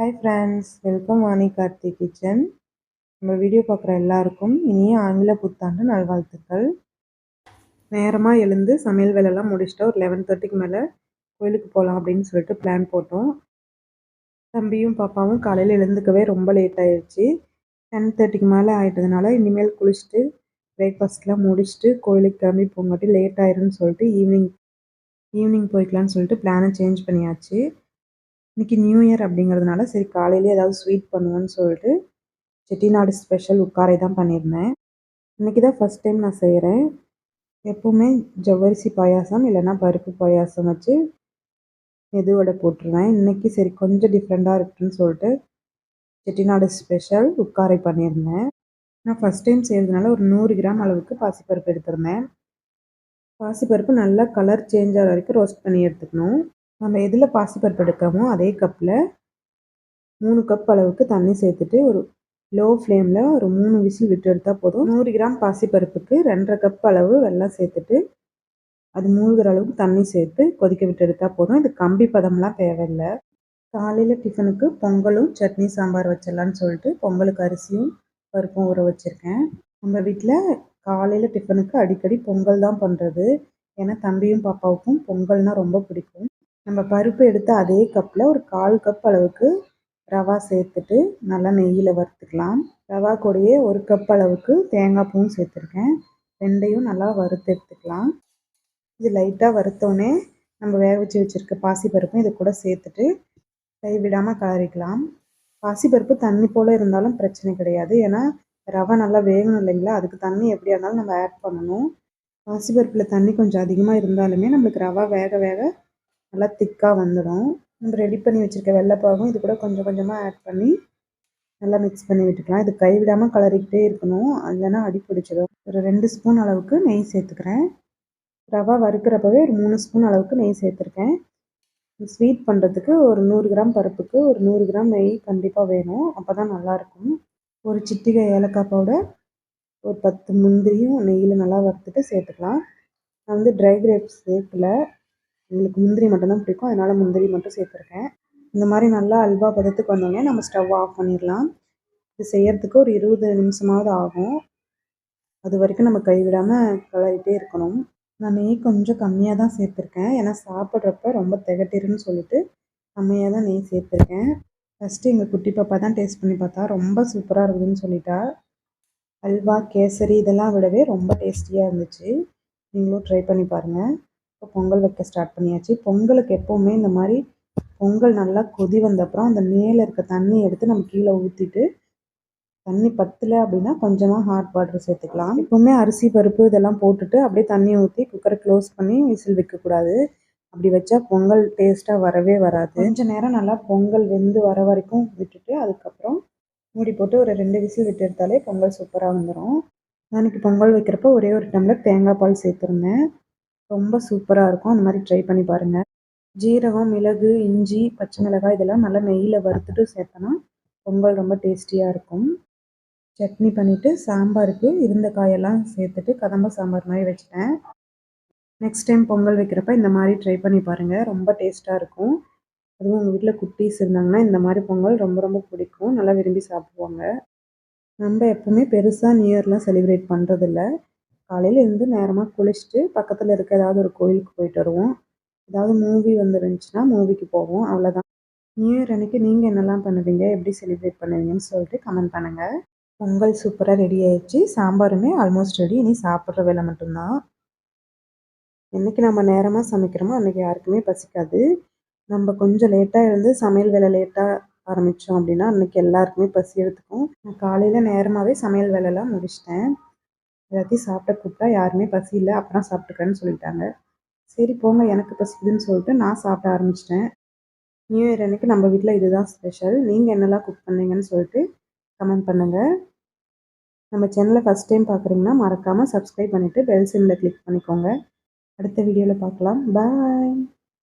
Hi friends welcome Vani Karthik kitchen நம்ம video பார்க்குற எல்லாருக்கும் இனிய ஆங்கில புத்தாண்டு நல்வாழ்த்துக்கள். நேரமாக எழுந்து சமையல் வேலைலாம் முடிச்சுட்டு ஒரு லெவன் தேர்ட்டிக்கு மேலே கோயிலுக்கு போகலாம் அப்படின்னு சொல்லிட்டு பிளான் போட்டோம். தம்பியும் பாப்பாவும் காலையில் எழுந்துக்கவே ரொம்ப லேட் ஆயிடுச்சு டென் தேர்ட்டிக்கு மேலே ஆகிட்டதுனால இனிமேல் குளிச்சுட்டு பிரேக்ஃபாஸ்ட்லாம் முடிச்சுட்டு கோயிலுக்கு கிளம்பி போங்காட்டி லேட் ஆயிருன்னு சொல்லிட்டு ஈவினிங் ஈவினிங் போய்க்கலான்னு சொல்லிட்டு பிளானை சேஞ்ச் பண்ணியாச்சு. இன்றைக்கி நியூ இயர் அப்படிங்கிறதுனால சரி காலையிலே ஏதாவது ஸ்வீட் பண்ணுவேன்னு சொல்லிட்டு செட்டிநாடு ஸ்பெஷல் உட்காரை தான் பண்ணியிருந்தேன். இன்றைக்கி தான் ஃபஸ்ட் டைம் நான் செய்கிறேன் எப்போவுமே ஜவ்வரிசி பாயாசம் இல்லைன்னா பருப்பு பாயாசம் வச்சு மெதுவடை போட்டுருவேன். இன்றைக்கி சரி கொஞ்சம் டிஃப்ரெண்ட்டாக இருக்குன்னு சொல்லிட்டு செட்டிநாடு ஸ்பெஷல் உட்காரை பண்ணியிருந்தேன். நான் ஃபஸ்ட் டைம் செய்கிறதுனால ஒரு நூறு கிராம் அளவுக்கு பாசிப்பருப்பு எடுத்திருந்தேன். பாசிப்பருப்பு நல்லா கலர் சேஞ்ச் ஆகிற வரைக்கும் ரோஸ்ட் பண்ணி எடுத்துக்கணும். நம்ம எதில் பாசிப்பருப்பு எடுக்கிறோமோ அதே கப்பில் மூணு கப் அளவுக்கு தண்ணி சேர்த்துட்டு ஒரு லோ ஃப்ளேமில் ஒரு மூணு விசில் விட்டு எடுத்தால் போதும். நூறு கிராம் பாசிப்பருப்புக்கு ரெண்டரை கப் அளவு வெள்ளம் சேர்த்துட்டு அது மூழ்கிற அளவுக்கு தண்ணி சேர்த்து கொதிக்க விட்டு எடுத்தால் போதும். இது கம்பி பதம்லாம் தேவையில்லை. காலையில் டிஃபனுக்கு பொங்கலும் சட்னி சாம்பார் வச்சிடலான்னு சொல்லிட்டு பொங்கலுக்கு அரிசியும் பருப்பும் ஊற வச்சுருக்கேன். நம்ம வீட்டில் காலையில் டிஃபனுக்கு அடிக்கடி பொங்கல் தான் பண்ணுறது ஏன்னா தம்பியும் பாப்பாவுக்கும் பொங்கல்னால் ரொம்ப பிடிக்கும். நம்ம பருப்பு எடுத்த அதே கப்பில் ஒரு கால் கப் அளவுக்கு ரவா சேர்த்துட்டு நல்லா நெய்யில் வறுத்துக்கலாம். ரவா கூடயே ஒரு கப் அளவுக்கு தேங்காய் பூவும் சேர்த்துருக்கேன். ரெண்டையும் நல்லா வறுத்து எடுத்துக்கலாம். இது லைட்டாக வறுத்தோடனே நம்ம வேக வச்சு வச்சுருக்க பாசிப்பருப்பும் இது கூட சேர்த்துட்டு கைவிடாமல் கலரிக்கலாம் பாசிப்பருப்பு தண்ணி போல் இருந்தாலும் பிரச்சனை கிடையாது. ஏன்னா ரவை நல்லா வேகணும் இல்லைங்களா? அதுக்கு தண்ணி எப்படியா இருந்தாலும் நம்ம ஆட் பண்ணணும். பாசிப்பருப்பில் தண்ணி கொஞ்சம் அதிகமாக இருந்தாலுமே நம்மளுக்கு ரவா வேக வேக நல்லா திக்காக வந்துடும் நம்ம ரெடி பண்ணி வச்சுருக்க வெள்ளைப்பாகும் இது கூட கொஞ்சம் கொஞ்சமாக ஆட் பண்ணி நல்லா மிக்ஸ் பண்ணி விட்டுக்கலாம். இது கைவிடாமல் கலரிக்கிட்டே இருக்கணும். இல்லைன்னா அடி பிடிச்சிடும் ஒரு ரெண்டு ஸ்பூன் அளவுக்கு நெய் சேர்த்துக்கிறேன். ரவா வறுக்கிறப்பவே ஒரு மூணு ஸ்பூன் அளவுக்கு நெய் சேர்த்துருக்கேன். ஸ்வீட் பண்ணுறதுக்கு ஒரு நூறு கிராம் பருப்புக்கு ஒரு நூறு கிராம் நெய் கண்டிப்பாக வேணும். அப்போ தான் நல்லாயிருக்கும். ஒரு சிட்டிகை ஏலக்காய் பவுடர் ஒரு பத்து முந்திரியும் நெய்யில் நல்லா வறுத்துட்டு சேர்த்துக்கலாம். நான் வந்து ட்ரை கிரேப்ஸ் சேர்க்கல. எங்களுக்கு முந்திரி மட்டும்தான் பிடிக்கும். அதனால் முந்திரி மட்டும் சேர்த்துருக்கேன். இந்த மாதிரி நல்லா அல்வா பதத்துக்கு வந்தோடனே நம்ம ஸ்டவ் ஆஃப் பண்ணிடலாம். இது செய்யறதுக்கு ஒரு இருபது நிமிஷமாவது ஆகும். அது வரைக்கும் நம்ம கைவிடாமல் கலரிட்டே இருக்கணும். நான் நெய் கொஞ்சம் கம்மியாக தான் சேர்த்துருக்கேன். ஏன்னா சாப்பிட்றப்ப ரொம்ப திகட்டிருன்னு சொல்லிட்டு கம்மியாக தான் நெய் சேர்த்துருக்கேன். ஃபஸ்ட்டு எங்கள் குட்டி பாப்பா தான் டேஸ்ட் பண்ணி பார்த்தா ரொம்ப சூப்பராக இருக்குதுன்னு சொல்லிட்டா. அல்வா கேசரி இதெல்லாம் விடவே ரொம்ப டேஸ்டியாக இருந்துச்சு. நீங்களும் ட்ரை பண்ணி பாருங்கள் இப்போ பொங்கல் வைக்க ஸ்டார்ட் பண்ணியாச்சு. பொங்கலுக்கு எப்போவுமே இந்த மாதிரி பொங்கல் நல்லா கொதி வந்தப்புறம் அந்த மேலே இருக்க தண்ணி எடுத்து நம்ம கீழே ஊற்றிட்டு தண்ணி பத்தலை அப்படின்னா கொஞ்சமாக ஹாட் வாட்டர் சேர்த்துக்கலாம். எப்போவுமே அரிசி பருப்பு இதெல்லாம் போட்டுட்டு அப்படியே தண்ணி ஊற்றி குக்கரை க்ளோஸ் பண்ணி விசில் வைக்கக்கூடாது. அப்படி வச்சா பொங்கல் டேஸ்ட்டாக வரவே வராது. கொஞ்சம் நேரம் நல்லா பொங்கல் வெந்து வர வரைக்கும் விட்டுட்டு அதுக்கப்புறம் மூடி போட்டு ஒரு ரெண்டு விசில் விட்டு எடுத்தாலே பொங்கல் சூப்பராக வந்துடும் நான் பொங்கல் வைக்கிறப்ப ஒரே ஒரு டம்ளர் தேங்காய் பால் சேர்த்துருந்தேன். ரொம்ப சூப்பராக இருக்கும். அந்த மாதிரி ட்ரை பண்ணி பாருங்கள் ஜீரகம் மிளகு இஞ்சி பச்சை மிளகாய் இதெல்லாம் நல்லா நெய்யில் வறுத்துட்டு சேர்த்தோன்னா பொங்கல் ரொம்ப டேஸ்டியாக இருக்கும். சட்னி பண்ணிவிட்டு சாம்பாருக்கு இருந்த காயெல்லாம் சேர்த்துட்டு கதம்ப சாம்பார் மாதிரி வச்சுட்டேன். நெக்ஸ்ட் டைம் பொங்கல் வைக்கிறப்ப இந்த மாதிரி ட்ரை பண்ணி பாருங்கள் ரொம்ப டேஸ்ட்டாக இருக்கும். அதுவும் உங்கள் வீட்டில் குட்டீஸ் இருந்தாங்கன்னா இந்த மாதிரி பொங்கல் ரொம்ப ரொம்ப பிடிக்கும். நல்லா விரும்பி சாப்பிடுவாங்க. நம்ம எப்போவுமே பெருசாக நியூ இயர்லாம் செலிப்ரேட் பண்ணுறதில்ல காலையில் இருந்து நேரமாக குளிச்சுட்டு பக்கத்தில் இருக்க ஏதாவது ஒரு கோயிலுக்கு போயிட்டு வருவோம். ஏதாவது மூவி வந்துருந்துச்சுன்னா மூவிக்கு போவோம். அவ்வளோதான் நியூ இயர் அன்றைக்கி நீங்கள் என்னெல்லாம் பண்ணுவீங்க? எப்படி செலிப்ரேட் பண்ணுவீங்கன்னு சொல்லிட்டு கமெண்ட் பண்ணுங்கள் பொங்கல் சூப்பராக ரெடி ஆயிடுச்சு. சாம்பாருமே ஆல்மோஸ்ட் ரெடி இனி சாப்பிட்ற வேலை மட்டும்தான். என்றைக்கு நம்ம நேரமாக சமைக்கிறோமோ அன்றைக்கி யாருக்குமே பசிக்காது. நம்ம கொஞ்சம் லேட்டாக இருந்து சமையல் வேலை லேட்டாக ஆரம்பித்தோம் அப்படின்னா அன்றைக்கி எல்லாருக்குமே பசி எடுத்துக்கும். நான் காலையில் நேரமாகவே சமையல் வேலைலாம் முடிச்சிட்டேன். எல்லாத்தையும் சாப்பிட்ட கூப்பிட்டா யாருமே பசி இல்லை அப்புறம் சாப்பிட்டுக்கிறேன்னு சொல்லிட்டாங்க. சரி போங்க எனக்கு பசிக்குதுன்னு சொல்லிட்டு நான் சாப்பிட ஆரம்பிச்சிட்டேன். நியூ இயர் அன்னைக்கு நம்ம வீட்டில் இதுதான் ஸ்பெஷல் நீங்கள் என்னெல்லாம் குக் பண்ணீங்கன்னு சொல்லிட்டு கமெண்ட் பண்ணுங்கள் நம்ம சேனலை ஃபஸ்ட் டைம் பார்க்குறீங்கன்னா மறக்காமல் சப்ஸ்கிரைப் பண்ணிவிட்டு பெல் சிம்மில் கிளிக் பண்ணிக்கோங்க. அடுத்த வீடியோவில் பார்க்கலாம். பாய்